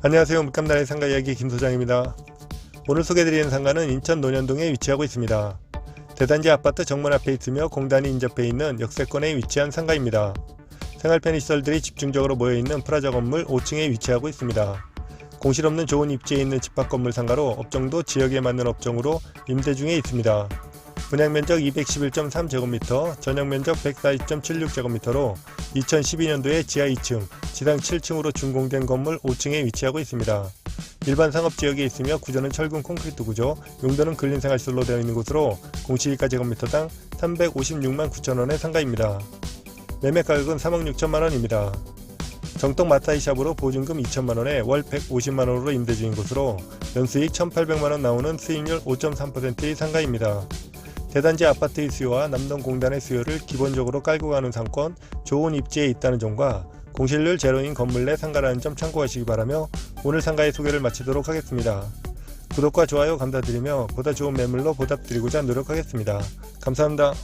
안녕하세요. 물감나라의 상가 이야기 김 소장입니다. 오늘 소개드리는 상가는 인천 논현동에 위치하고 있습니다. 대단지 아파트 정문 앞에 있으며 공단이 인접해 있는 역세권에 위치한 상가입니다. 생활 편의 시설들이 집중적으로 모여있는 프라자 건물 5층에 위치하고 있습니다. 공실 없는 좋은 입지에 있는 집합 건물 상가로 업종도 지역에 맞는 업종으로 임대 중에 있습니다. 분양 면적 211.3제곱미터, 전용 면적 140.76제곱미터로 2012년도에 지하 2층, 지상 7층으로 준공된 건물 5층에 위치하고 있습니다. 일반 상업지역에 있으며 구조는 철근 콘크리트 구조, 용도는 근린생활시설로 되어 있는 곳으로 공시지가 제곱미터당 356만 9천원의 상가입니다. 매매 가격은 3억 6천만 원입니다. 정동 마사지 샵으로 보증금 2천만 원에 월 150만 원으로 임대 중인 곳으로 연수익 1,800만 원 나오는 수익률 5.3%의 상가입니다. 대단지 아파트의 수요와 남동공단의 수요를 기본적으로 깔고 가는 상권, 좋은 입지에 있다는 점과 공실률 제로인 건물 내 상가라는 점 참고하시기 바라며 오늘 상가의 소개를 마치도록 하겠습니다. 구독과 좋아요 감사드리며 보다 좋은 매물로 보답드리고자 노력하겠습니다. 감사합니다.